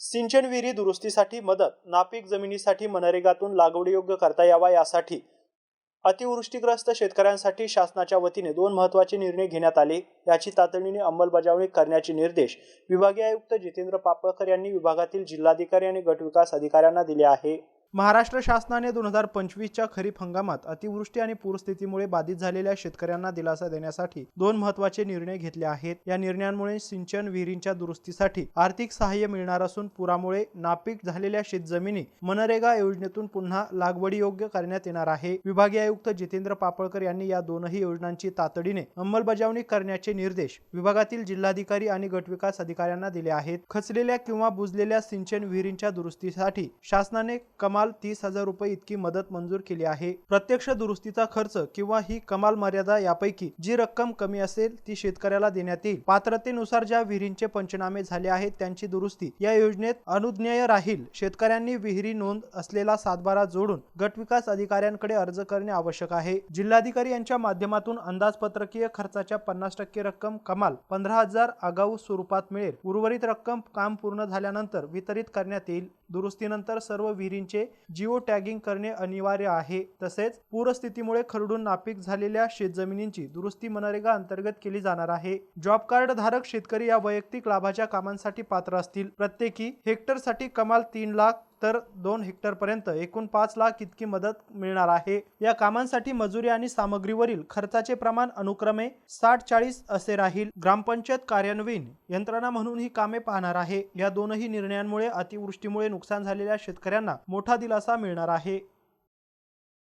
सिंचन विहिरी दुरुस्तीसाठी मदत नापीक जमिनीसाठी मनरेगातून लागवडीयोग्य करता यावा यासाठी अतिवृष्टीग्रस्त शेतकऱ्यांसाठी शासनाच्या वतीने दोन महत्त्वाचे निर्णय घेण्यात आले. याची तातडीने अंमलबजावणी करण्याचे निर्देश विभागीय आयुक्त जितेंद्र पापळकर यांनी विभागातील जिल्हाधिकारी आणि गटविकास अधिकाऱ्यांना दिले आहे. महाराष्ट्र शासनाने दोन हजार पंचवीसच्या खरीप हंगामात अतिवृष्टी आणि पूरस्थितीमुळे बाधित झालेल्या शेतकऱ्यांना दिलासा देण्यासाठी दोन महत्त्वाचे निर्णय घेतले आहेत. या निर्णयांमुळे सिंचन विहिरींच्या दुरुस्तीसाठी आर्थिक सहाय्य मिळणार असून पुरामुळे नापीक झालेल्या शेतजमिनी मनरेगा योजनेतून पुन्हा लागवडीयोग्य करण्यात येणार आहे. विभागीय आयुक्त जितेंद्र पापळकर यांनी या दोनही योजनांची तातडीने अंमलबजावणी करण्याचे निर्देश विभागातील जिल्हाधिकारी आणि गटविकास अधिकाऱ्यांना दिले आहेत. खचलेल्या किंवा बुजलेल्या सिंचन विहिरींच्या दुरुस्तीसाठी शासनाने कमाल तीस हजार रुपये इतकी मदत मंजूर केली आहे. प्रत्यक्ष दुरुस्तीचा खर्च किंवा ही कमाल मर्यादा यापैकी जी रक्कम कमी असेल ती शेतकऱ्याला देण्यात येईल. पात्रतेनुसार ज्या विहिरींचे पंचनामे झाले आहेत त्यांची दुरुस्ती या योजनेत अनुज्ञेय राहील. शेतकऱ्यांनी विहिरी नोंद असलेला सातबारा जोडून गटविकास अधिकाऱ्यांकडे अर्ज करणे आवश्यक आहे. जिल्हाधिकारी यांच्या माध्यमातून अंदाजपत्रकीय खर्चाच्या पन्नास टक्के रक्कम कमाल पंधरा हजार आगाऊ स्वरूपात मिळेल. उर्वरित रक्कम काम पूर्ण झाल्यानंतर वितरित करण्यात येईल. दुरुस्तीनंतर सर्व विहिरींचे जिओ टॅगिंग करणे अनिवार्य आहे. तसेच पूरस्थितीमुळे खरडून नापीक झालेल्या शेतजमिनींची दुरुस्ती मनरेगा अंतर्गत केली जाणार आहे. जॉब कार्ड धारक शेतकरी या वैयक्तिक लाभाच्या कामांसाठी पात्र असतील. प्रत्येकी हेक्टरसाठी कमाल तीन लाख तर दोन हेक्टरपर्यंत एकूण पाच लाख इतकी मदत मिळणार आहे. या कामांसाठी मजुरी आणि सामग्रीवरील खर्चाचे प्रमाण अनुक्रमे साठ चाळीस असे राहील. ग्रामपंचायत कार्यान्वयीन यंत्रणा म्हणून ही कामे पाहणार आहे. या दोनही निर्णयांमुळे अतिवृष्टीमुळे नुकसान झालेल्या शेतकऱ्यांना मोठा दिलासा मिळणार आहे.